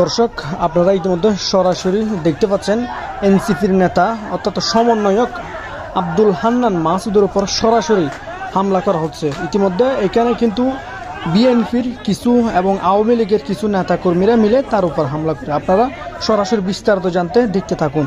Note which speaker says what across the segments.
Speaker 1: দর্শক, আপনারা ইতিমধ্যে সরাসরি দেখতে পাচ্ছেন এনসিপির নেতা অর্থাৎ সমন্বয়ক আব্দুল হান্নান মাসুদের উপর সরাসরি হামলা করা হচ্ছে। ইতিমধ্যে এখানে কিন্তু বিএনপির কিছু এবং আওয়ামী লীগের কিছু নেতাকর্মীরা মিলে তার উপর হামলা করে। আপনারা সরাসরি বিস্তারিত জানতে দেখতে থাকুন।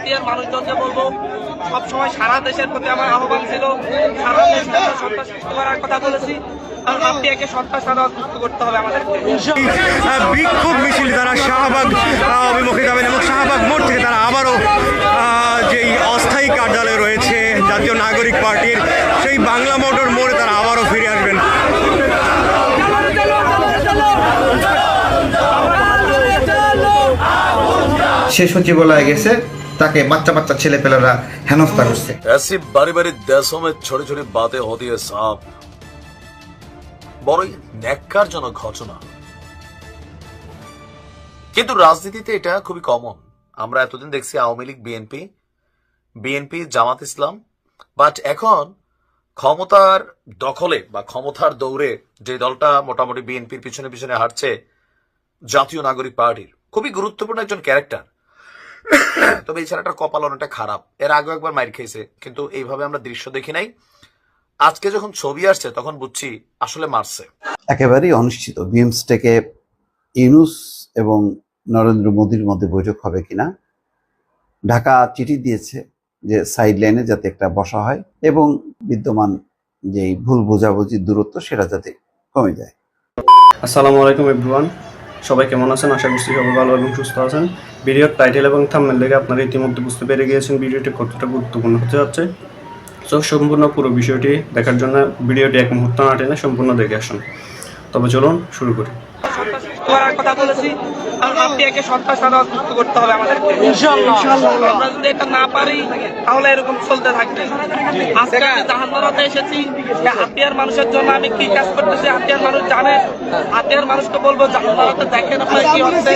Speaker 2: হাতিয়ার মানুষজনকে বলব সবসময় সারা দেশের প্রতি আমার আহ্বান ছিল। সারা আমরা সন্ত্রাস মুক্ত করার কথা বলেছি।
Speaker 3: বিক্ষোভ মিছিল তারা শাহবাগ অভিমুখে যাবেন এবং শাহবাগ মোড় থেকে তারা আবারও যেই অস্থায়ী কার্যালয় রয়েছে জাতীয় নাগরিক পার্টির সেই বাংলা মোটর মোড়ে তারা আবারও ফিরে আসবেন।
Speaker 4: সে সচিবালয়ে গেছে। তাকে বাচ্চা বাচ্চা ছেলেপেলেরা হেনস্থা করছে
Speaker 5: ऐसी बारी बारी देशों में छोटी छोटी बातें होती है साहब বড়ই ন্যাক্কারজনক ঘটনা কিন্তু রাজনীতিতে এটা খুবই কমন আমরা এতদিন দেখছি Awami League BNP BNP Jamaat Islam but এখন ক্ষমতার দখলে বা ক্ষমতার দৌড়ে যে দলটা মোটামুটি বিএনপির পিছনে পিছনে হাঁটছে জাতীয় নাগরিক পার্টির খুবই গুরুত্বপূর্ণ একজন ক্যারেক্টার তবে এই ছেলেটার কপাল অনেকটা খারাপ। এর আগেও একবার মাইর খেয়েছে কিন্তু এইভাবে আমরা দৃশ্য দেখি নাই। আজকে যখন ছবি আসছে তখন বুঝছি আসলে মারছে।
Speaker 6: একেবারেই অনিশ্চিত। বিমস্টেকে ইউনুস এবং নরেন্দ্র মোদীর মধ্যে বৈঠক হবে কিনা ঢাকা চিঠি দিয়েছে যে সাইড লাইনে যাতে একটা বসা হয় এবং বিদ্যমান যেই ভুল বোঝাবুঝির দূরত্ব সেটা যাতে কমে যায়।
Speaker 7: আসসালামু আলাইকুম এভরিওয়ান সবাই কেমন আছেন? আশা করছি সবাই ভালো এবং সুস্থ আছেন। ভিডিওর টাইটেল এবং থামনে লেগে আপনারা ইতিমধ্যে বুঝতে পেরে গিয়েছেন ভিডিওটি কতটা গুরুত্বপূর্ণ হতে যাচ্ছে। তো সম্পূর্ণ পুরো বিষয়টি দেখার জন্য ভিডিওটি এক মুহূর্ত না টেনে সম্পূর্ণ দেখে আসুন। তবে চলুন, শুরু করি।
Speaker 2: কথা বলেছি। আর হাতিয়াকে সন্ত্রাস দ্বারা মুক্ত করতে হবে আমাদেরকে। আমরা যদি এটা না পারি তাহলে এরকম চলতে থাকবে। আজকে আমি জাহান্নারাতে এসেছি। হাতিয়ার মানুষের জন্য আমি কি কাজ করতেছি হাতিয়ার মানুষ জানে। হাতিয়ার মানুষকে বলব জাহান্নারাতে দেখেন আপনার কি হচ্ছে।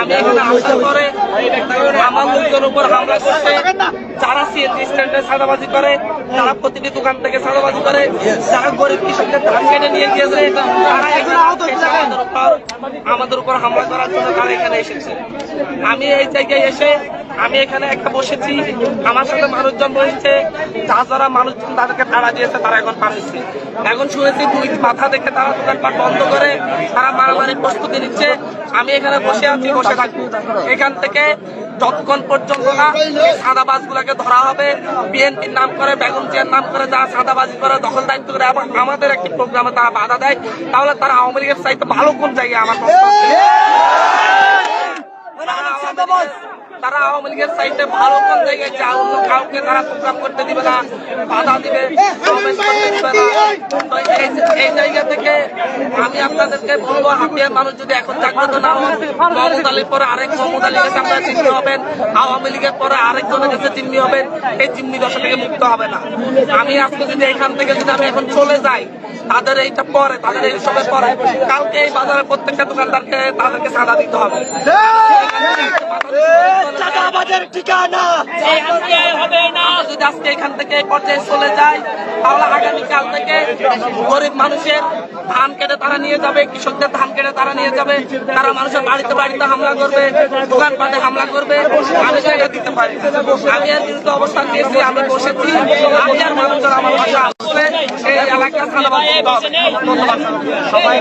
Speaker 2: আমি এখানে আসার পরে আমার লোকজন উপর হামলা করছে। যারা সিএনজি স্ট্যান্ডে সাদাবাজি করে যারা প্রতিটি দোকান থেকে সাদাবাজি করে। যারা গরিব কৃষকদের ধান কেটে নিয়ে গিয়েছে তারা এখানে এসে আমাদের উপর হামলা করার জন্য তারা এখানে এসেছে? আমি এই জায়গায় এসে, আমি এখানে একটা বসেছি, আমার সাথে মানুষজন বসেছে, যা যারা মানুষজন তাদেরকে তাড়া দিয়েছে, তারা এখন পারেছে এখন শুনেছি দুই মাথা দেখে তারা দোকানপাট বন্ধ করে, তারা মারামারি প্রস্তুতি নিচ্ছে। আমি এখানে বসে আছি, বসে থাকব এখান থেকে যতক্ষণ পর্যন্ত না সাদাবাজ গুলাকে ধরা হবে বিএনপির নাম করে বেগম চেয়ার নাম করে যারা সাদাবাজি করে দখল দায়িত্ব করে এবং আমাদের একটি প্রোগ্রামে তারা বাধা দেয় তাহলে তারা আওয়ামী লীগের সাহিত্য ভালো কোন জায়গায় আমার। তারা আওয়ামী লীগের সাইডে ভালো কোন জায়গায় যা অন্য কাউকে তারা প্রোগ্রাম করতে দিবে না বাধা দিবে সমাবেশ করতে দিবে না। তো এই জায়গা থেকে আমি আপনাদেরকে বলব হাতিয়ার মানুষ যদি এখন জাগ্রত না হন মমতা আলীর পরে আরেক মমতা আলীর কাছে আপনারা জিম্মি হবেন আওয়ামী লীগের পরে আরেকজনের কাছে জিম্মি হবেন এই জিম্মি দশা থেকে মুক্ত হবে না। আমি আজকে যদি এখান থেকে যদি আমি এখন চলে যাই তাদের এইটা পরে তাদের এই সবের পরে কালকে এই বাজারে প্রত্যেকটা দোকানদারকে তাদেরকে সাদা দিতে হবে। হবে না। যদি আজকে এখান থেকে পর্যায়ে চলে যায় তাহলে আগামীকাল থেকে গরিব মানুষের ধান কেটে তারা নিয়ে যাবে কৃষকদের ধান কেটে তারা নিয়ে যাবে। তারা মানুষের বাড়িতে বাড়িতে হামলা করবে দোকানপাটে হামলা করবে আমি জায়গা দিতে পারি আমি এর বিরুদ্ধে অবস্থান নিয়েছি আমি বসেছি। আমি আর মানুষজন আমার পাশে আসলে এই এলাকা। ধন্যবাদ। সবাই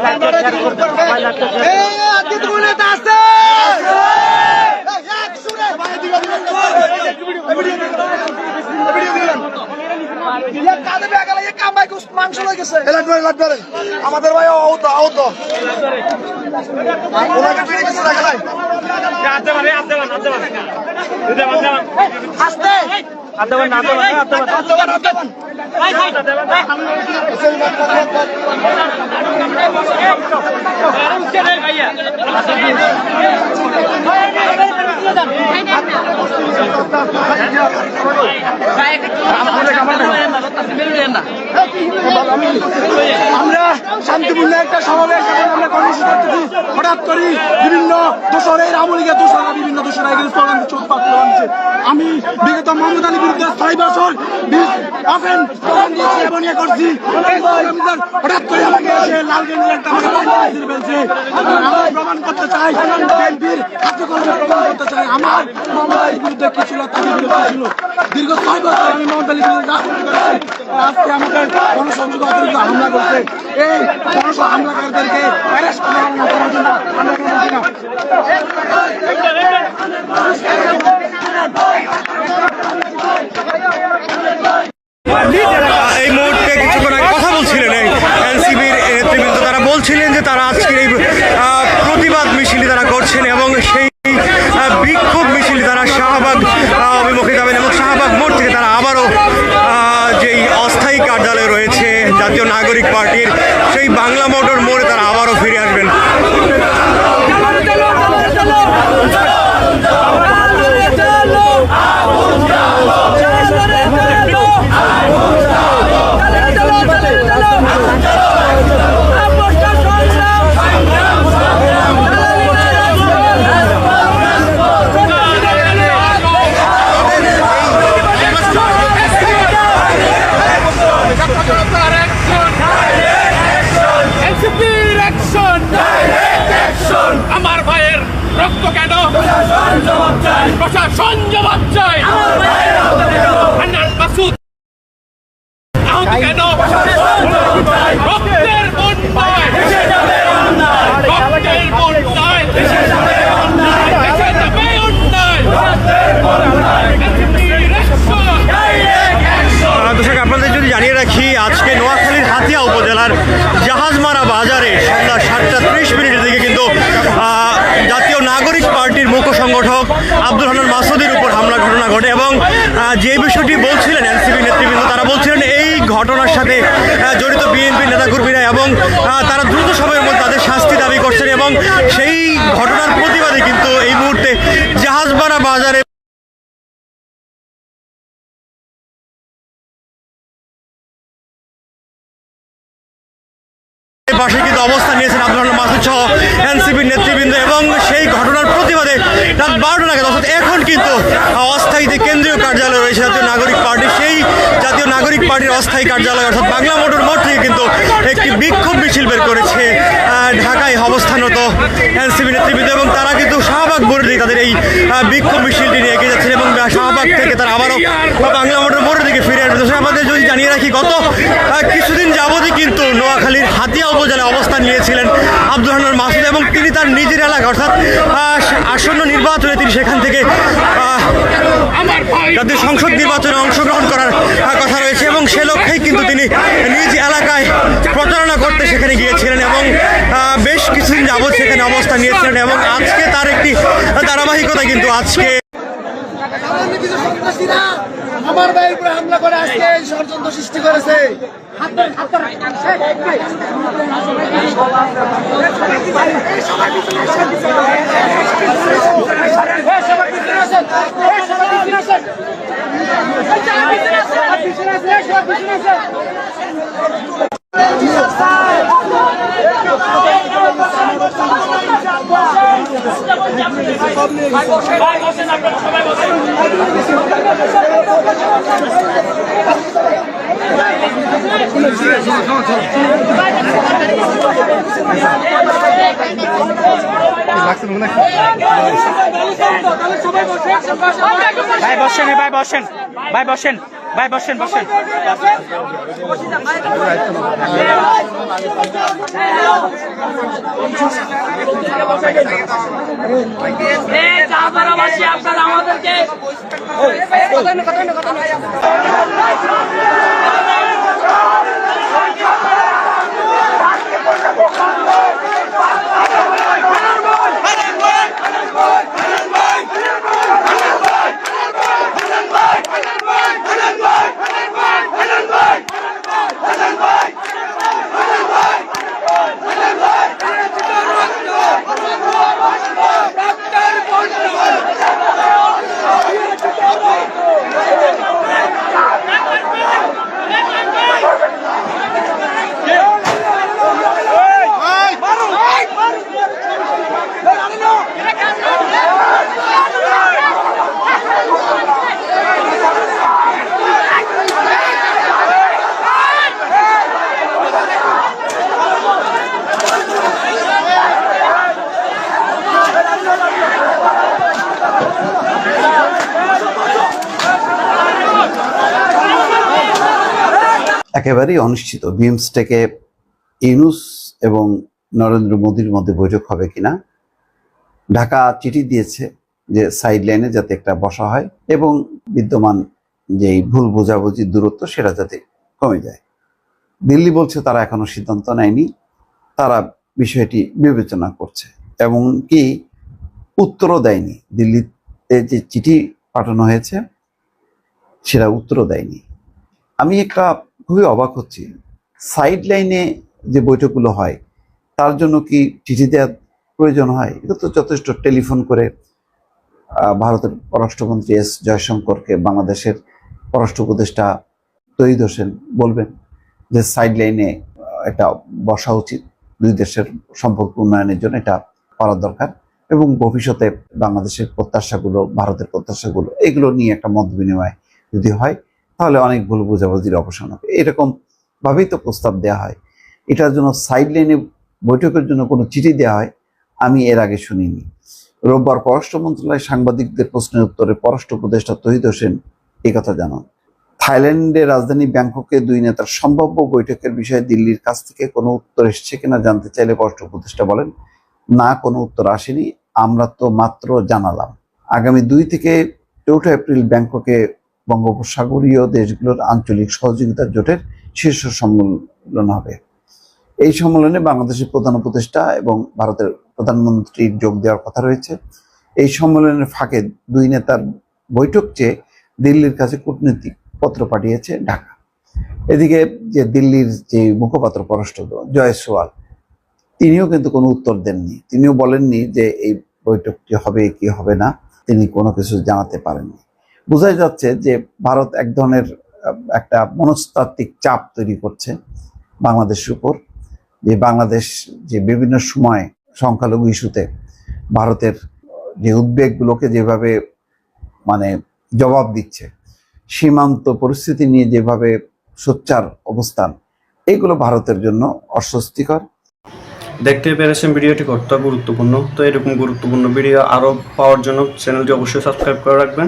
Speaker 2: লাগবে
Speaker 3: আমাদের ভাই আহত আহত ওনাকে ফিরে কিছু রাখে ভাই ভাই আরাম সে রে
Speaker 2: ভাইয়া ভাই
Speaker 8: আমরা শান্তিপূর্ণ একটা সমাবেশ আমরা কর্মসূচি হঠাৎ করি বিভিন্ন দোষরের আমলিগের দোষরা বিভিন্ন দোষরা দিচ্ছে উৎপাদ স্লোগান দিচ্ছে আমি বিগত মোহাম্মদ আলীর বিরুদ্ধে ছয় বছর অফেন এবং ইয়ে করছি। হঠাৎ করে আমাকে এসে লাল গেঞ্জির একটা ফেলছে। আমরা প্রমাণ করতে চাই, বিএনপির কার্যক্রমে প্রমাণ করতে চাই, আমার মোহাম্মদ আলীর বিরুদ্ধে কি ছিল, তার ছিল? দীর্ঘ ছয় বছর আমি মোহাম্মদ আলীর বিরুদ্ধে রাজনীতি করেছি, আজকে আমাকে গণসংযোগ অতিরিক্ত হামলা করছে, এই গণস হামলাকারীদেরকে অ্যারেস্ট করা করার জন্য আমরা
Speaker 3: এই মুহূর্তে কিছুক্ষণ আগে কথা বলছিলেন এই এনসিবির নেতৃবৃন্দ। তারা বলছিলেন যে তারা আজকের এই প্রতিবাদ মিছিলটি তারা করছেন এবং সেই বিক্ষোভ মিছিল তারা শাহবাগ অভিমুখে যাবেন এবং শাহবাগ মোড় থেকে তারা আবারও যেই অস্থায়ী কার্যালয় রয়েছে, জাতীয় নাগরিক পার্টির সেই বাংলা মোটর মোড়ে তারা আবারও ফিরে আসবেন।
Speaker 9: আমার
Speaker 3: সংগঠক আব্দুল হান্নান মাসুদের উপর হামলা ঘটনা ঘটে এবং যে বিষয়টি বলছিলেন এনসিপি নেতৃবৃন্দ, তারা বলছিলেন এই ঘটনার সাথে জড়িত বিএনপি নেতাকর্মীরা এবং তারা দ্রুত সময়ের মধ্যে তাদের শাস্তি দাবি করছেন এবং সেই ঘটনার প্রতিবাদে কিন্তু এই মুহূর্তে জাহাজমারা বাজারে পাশে কিন্তু অবস্থান নিয়েছেন আব্দুল রহমান মাসুদ সহ এনসিপির নেতৃবৃন্দ এবং সেই ঘটনার প্রতিবাদে রাত বারোটা নাগাদ, অর্থাৎ এখন কিন্তু অস্থায়ী যে কেন্দ্রীয় কার্যালয় রয়েছে, জাতীয় নাগরিক পার্টি। সেই জাতীয় নাগরিক পার্টির অস্থায়ী কার্যালয়, অর্থাৎ বাংলা মোটর মোড় থেকে কিন্তু একটি বিক্ষোভ মিছিল বের করেছে ঢাকায় অবস্থানরত এনসিপি নেতৃবৃন্দ এবং তারা কিন্তু শাহবাগ মোড়ের দিয়ে তাদের এই বিক্ষোভ মিছিলটি নিয়ে এগিয়ে যাচ্ছেন এবং শাহবাগ থেকে তারা আবারও বাংলা মোটর মোড়ের দিকে ফিরে আসবে আমাদের যদি জানিয়ে রাখি, গত কিছুদিন যাবতই কিন্তু নোয়াখালীর হাতিয়া উপজেলায় অবস্থান নিয়েছিলেন আব্দুল রহমান মাসুদ এবং তিনি তার নিজের এলাকা, অর্থাৎ আসন্ন নির্বাচনে তিনি সেখান থেকে তাদের সংসদ নির্বাচনে অংশগ্রহণ করার কথা রয়েছে এবং সে লক্ষ্যেই কিন্তু তিনি নিজ এলাকায় প্রচারণা করতে সেখানে গিয়েছিলেন এবং বেশ কিছুদিন যাবৎ সেখানে অবস্থান নিয়েছিলেন এবং আজকে তার একটি ধারাবাহিকতা কিন্তু আজকে
Speaker 8: আমার ভাইয়ের উপরে হামলা করে আজকে এই ষড়যন্ত্র সৃষ্টি করেছে
Speaker 2: ভাই বসেন ভাই বসেন। ভাই বসেন। ভাই বসেন বসেন। আপনারা আমাদেরকে
Speaker 6: একেবারেই অনিশ্চিত। বিমস্টেকে ইউনুস এবং নরেন্দ্র মোদীর মধ্যে বৈঠক হবে কিনা, ঢাকা চিঠি দিয়েছে যে সাইড লাইনে যাতে একটা বসা হয় এবং বিদ্যমান যেই ভুল বোঝাবুঝির দূরত্ব সেটা যাতে কমে যায়। দিল্লি বলছে তারা এখনও সিদ্ধান্ত নেয়নি, তারা বিষয়টি বিবেচনা করছে এবং কি উত্তরও দেয়নি। দিল্লিতে যে চিঠি পাঠানো হয়েছে, সেটা উত্তরও দেয়নি। আমি একটা খুবই অবাক হচ্ছি। সাইড লাইনে যে বৈঠকগুলো হয়, তার জন্য কি চিঠি দেওয়ার প্রয়োজন হয়? এটা তো যথেষ্ট টেলিফোন করে ভারতের পররাষ্ট্রমন্ত্রী এস জয়শঙ্করকে বাংলাদেশের পররাষ্ট্র উপদেষ্টা তৈরি হোসেন বলবেন যে সাইড লাইনে একটা বসা উচিত। দুই দেশের সম্পর্ক উন্নয়নের জন্য এটা করা দরকার এবং ভবিষ্যতে বাংলাদেশের প্রত্যাশাগুলো, ভারতের প্রত্যাশাগুলো, এগুলো নিয়ে একটা মত বিনিময় যদি হয় তাহলে অনেক ভুল বোঝাবুঝির অবসান হবে। এরকম ভাবেই তো প্রস্তাব দেওয়া হয়। এটার জন্য সাইড লাইনে বৈঠকের জন্য কোনো চিঠি দেওয়া হয়, আমি এর আগে শুনিনি। রোববার পররাষ্ট্র মন্ত্রণালয় সাংবাদিকদের প্রশ্নের উত্তরে পররাষ্ট্র উপদেষ্টা তহিদ হোসেন কথা জানান। থাইল্যান্ডের রাজধানী ব্যাংককে দুই নেতার সম্ভাব্য বৈঠকের বিষয়ে দিল্লির কাছ থেকে কোনো উত্তর এসছে কিনা জানতে চাইলে পররাষ্ট্র উপদেষ্টা বলেন, না, কোনো উত্তর আসেনি। আমরা তো মাত্র জানালাম। আগামী দুই থেকে চৌঠা এপ্রিল ব্যাংককে বঙ্গোপসাগরীয় দেশগুলোর আঞ্চলিক সহযোগিতা জোটের শীর্ষ সম্মেলন হবে। এই সম্মেলনে বাংলাদেশের প্রধান উপদেষ্টা এবং ভারতের প্রধানমন্ত্রীর যোগ দেওয়ার কথা রয়েছে। এই সম্মেলনের ফাঁকে দুই নেতার বৈঠক চেয়ে দিল্লির কাছে কূটনৈতিক পত্র পাঠিয়েছে ঢাকা। এদিকে যে দিল্লির যে মুখপাত্র পররাষ্ট্র জয় সোয়াল তিনিও কিন্তু কোনো উত্তর দেননি। তিনিও বলেননি যে এই বৈঠকটি হবে কি হবে না। তিনি কোনো কিছু জানাতে পারেননি। বোঝাই যাচ্ছে যে ভারত এক ধরনের একটা মনস্তাত্ত্বিক চাপ তৈরি করছে বাংলাদেশের উপর, যে বাংলাদেশ যে বিভিন্ন সময় সংখ্যালঘু ইস্যুতে ভারতের যে উদ্বেগগুলোকে যেভাবে মানে জবাব দিচ্ছে, সীমান্ত পরিস্থিতি নিয়ে যেভাবে সোচ্চার অবস্থান এইগুলো ভারতের জন্য অস্বস্তিকর।
Speaker 7: দেখতে পেরেছেন ভিডিওটি কতটা গুরুত্বপূর্ণ? তো এরকম গুরুত্বপূর্ণ ভিডিও আরও পাওয়ার জন্য চ্যানেলটি অবশ্যই সাবস্ক্রাইব করে রাখবেন।